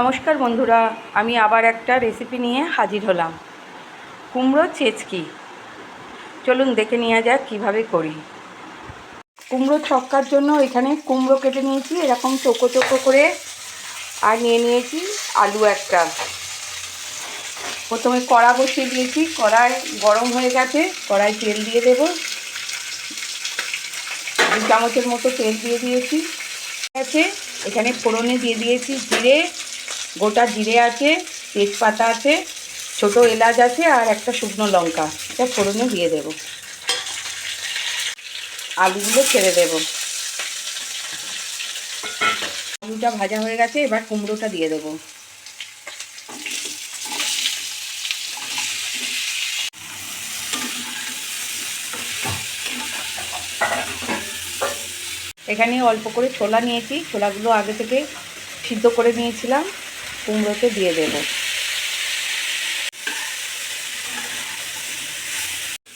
নমস্কার বন্ধুরা, আমি আবার একটা রেসিপি নিয়ে হাজির হলাম। কুমড়ো চেচকি। চলুন দেখে নেওয়া যাক কীভাবে করি। কুমড়ো ছক্কার জন্য এখানে কুমড়ো কেটে নিয়েছি, এরকম চোকো চোকো করে। আর নিয়ে নিয়েছি আলু একটা। প্রথমে কড়া বসিয়ে দিয়েছি, কড়াই গরম হয়ে গেছে, কড়াই তেল দিয়ে দেবো। দু চামচের মতো তেল দিয়ে দিয়েছি। আছে, এখানে ফোড়নে দিয়ে দিয়েছি জিরে গোটা জিরে আছে, তেজপাতা আছে, ছোট এলাচ আছে আর একটা শুকনো লঙ্কা। এটা ফোড়নে দিয়ে দেব। আলুগুলো ছেড়ে দেব। আলুটা ভাজা হয়ে গেছে, এবার কুমড়োটা দিয়ে দেব। এখানে অল্প করে ছোলা নিয়েছি। ছোলাগুলো আগে থেকে সিদ্ধ করে নিয়েছিলাম। কুমড়োতে দিয়ে দেব।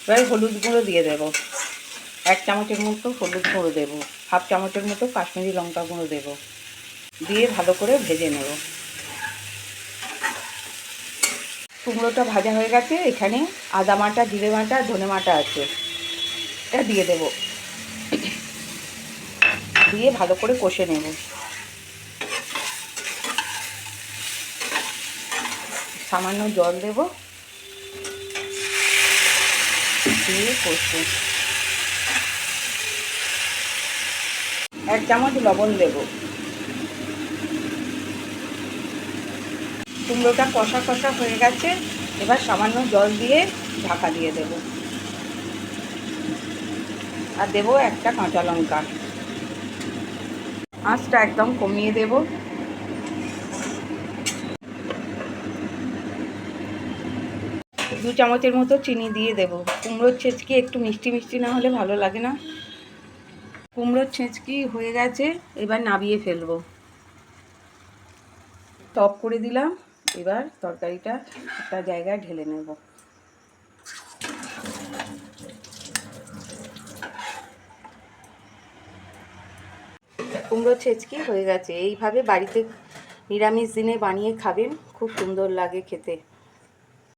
এবার হলুদ গুঁড়ো দিয়ে দেব। এক চামচের মতো হলুদ গুঁড়ো দেব। হাফ চামচের মতো কাশ্মীরি লঙ্কা গুঁড়ো দেব। দিয়ে ভালো করে ভেজে নেব। কুমড়োটা ভাজা হয়ে গেছে, এখানে আদা মাটা জিরে মাটা ধনে মাটা আছে। এটা দিয়ে দেবো। দিয়ে ভালো করে কষে নেব। সামান্য জল দেব। দিয়ে কষবো। এক চামচ লবণ দেব। কুমড়োটা কষা কষা হয়ে গেছে। এবার সামান্য জল দিয়ে ঢাকা দিয়ে দেব। আর দেবো একটা কাঁচা লঙ্কা। আঁচটা একদম কমিয়ে দেব। দু চামচের মতো চিনি দিয়ে দেব। কুমড়োর ছেঁচকি একটু মিষ্টি মিষ্টি না হলে ভালো লাগে না। কুমড়োর ছেঁচকি হয়ে গেছে, এবার নাবিয়ে ফেলব। টপ করে দিলাম, এবার তরকারিটা একটা জায়গায় ঢেলে নেব। কুমড়ো ছেঁচকি হয়ে গেছে, এইভাবে বাড়িতে নিরামিষ দিনে বানিয়ে খাবেন, খুব সুন্দর লাগে খেতে।